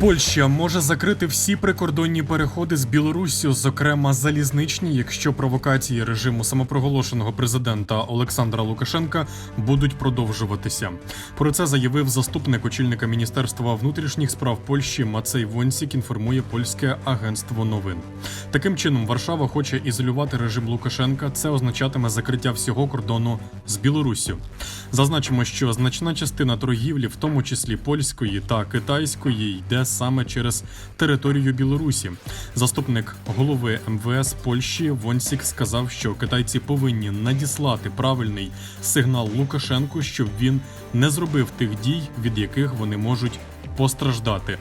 Польща може закрити всі прикордонні переходи з Білоруссю, зокрема залізничні, якщо провокації режиму самопроголошеного президента Олександра Лукашенка будуть продовжуватися. Про це заявив заступник очільника Міністерства внутрішніх справ Польщі Мацей Вонсік. Інформує польське агентство новин. Таким чином, Варшава хоче ізолювати режим Лукашенка. Це означатиме закриття всього кордону з Білоруссю. Зазначимо, що значна частина торгівлі, в тому числі польської та китайської, йде саме через територію Білорусі. Заступник голови МВС Польщі Вонсік сказав, що китайці повинні надіслати правильний сигнал Лукашенку, щоб він не зробив тих дій, від яких вони можуть постраждати.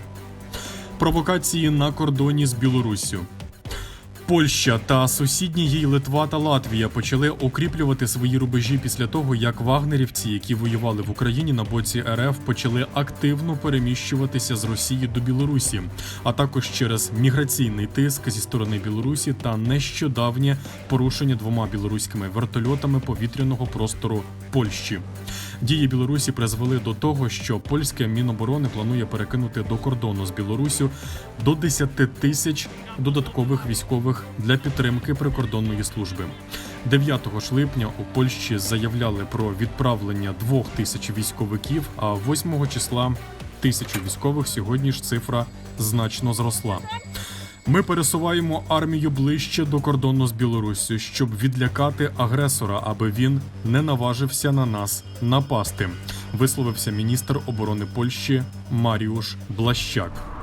Провокації на кордоні з Білоруссю. Польща та сусідні їй Литва та Латвія почали укріплювати свої рубежі після того, як вагнерівці, які воювали в Україні на боці РФ, почали активно переміщуватися з Росії до Білорусі, а також через міграційний тиск зі сторони Білорусі та нещодавнє порушення двома білоруськими вертольотами повітряного простору Польщі. Дії Білорусі призвели до того, що польське міноборони планує перекинути до кордону з Білоруссю до 10 тисяч додаткових військових для підтримки прикордонної служби. 9 ж липня у Польщі заявляли про відправлення двох тисяч військовиків, а 8 числа тисячу військових. Сьогодні ж цифра значно зросла. Ми пересуваємо армію ближче до кордону з Білоруссю, щоб відлякати агресора, аби він не наважився на нас напасти. Висловився міністр оборони Польщі Маріуш Блащак.